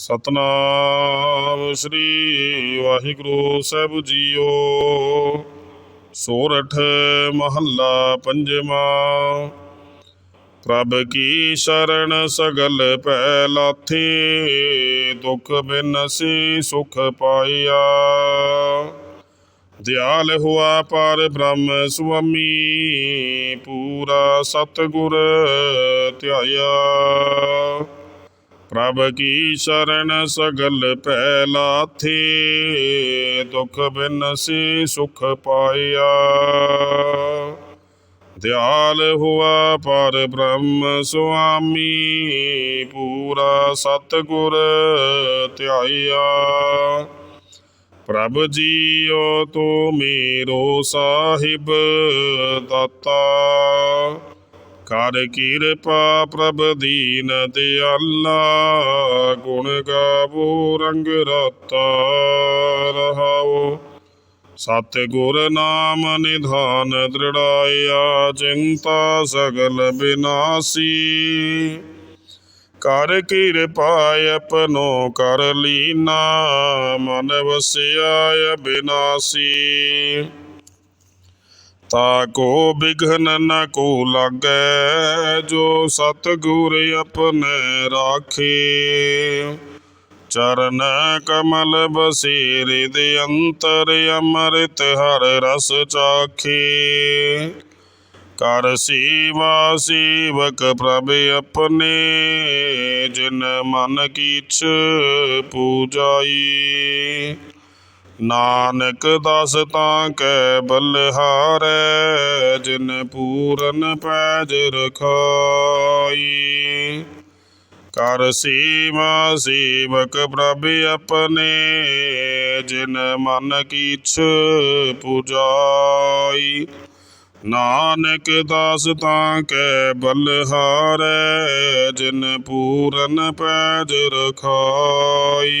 ਸਤਨਾਮ ਸ੍ਰੀ ਵਾਹਿਗੁਰੂ ਸਾਹਿਬ ਜੀਓ। ਸੋਰਠ ਮਹੱਲਾ ਪੰਜਵਾਂ। ਪ੍ਰਭ ਕੀ ਸ਼ਰਨ ਸਗਲ ਪੈ ਲਾਥੀ, ਦੁਖ ਬਿਨਸੀ ਸੁਖ ਪਾਇਆ। ਦਿਆਲ ਹੁਆ ਪਰ ਬ੍ਰਹਮ ਸੁਆਮੀ, ਪੂਰਾ ਸਤਗੁਰ ਧਿਆਇਆ। ਪ੍ਰਭ ਕੀ ਸ਼ਰਨ ਸਗਲ ਭੈ ਲਾਥੀ ਦੁਖ ਬਿਨਸੀ ਸੁਖ ਪਾਇਆ। ਦਿਆਲ ਹੁਆ ਪਰ ਬ੍ਰਹਮ ਸੁਆਮੀ, ਪੂਰਾ ਸਤਗੁਰ ਧਿਆਇਆ। ਪ੍ਰਭ ਜੀਓ ਤੂੰ ਮੇਰੋ ਸਾਹਿਬ ਦਾਤਾ। ਕਰ ਕਿਰਪਾ ਪ੍ਰਭ ਦੀਨ ਦਿਆਲਾ ਗੁਣ ਗਾਵੋ, ਰੰਗ ਰਤਾ ਰਹਾਓ। ਸਤ ਗੁਰ ਨਾਮ ਨਿਧਾਨ ਦ੍ਰਿੜਾਇਆ, ਚਿੰਤਾ ਸਗਲ ਬਿਨਾਸੀ। ਕਰ ਕਿਰਪਾ ਆਪਨੋ ਕਰ ਲੀਨਾ, ਮਨ ਵਸਿਆ ਬਿਨਾਸੀ। ਤਾ ਕੋ ਬਿਘਨ ਨ ਕੋ ਲਾਗੈ, ਜੋ ਸਤਿਗੁਰ ਆਪਣੇ ਰਾਖੇ। ਚਰਨ ਕਮਲ ਬਸੇਰੇ ਦੇ ਅੰਤਰ ਅੰਮ੍ਰਿਤ ਹਰ ਰਸ ਚਾਖੇ। ਕਰ ਸੇਵਾ ਸੇਵਕ ਪ੍ਰਭ ਆਪਣੇ, ਜਿਨ ਮਨ ਕੀਛ ਪੂਜਾਈ। ਨਾਨਕ ਦਸ ਤਾਂ ਕੈ ਬਲਿਹਾਰੈ, ਜਿਨ ਪੂਰਨ ਪੈਜ ਰਖਾਈ। ਕਰ ਸੇਵਾ ਸੇਵਕ ਪ੍ਰਭ ਆਪਣੇ, ਜਿਨ ਮਨ ਕੀਛ ਪੁਜਾਈ। ਨਾਨਕ ਦਾਸ ਤਾਂ ਕੈ ਬਲਿਹਾਰੈ, ਜਿਨ ਪੂਰਨ ਪੈਜ ਰਖਾਈ।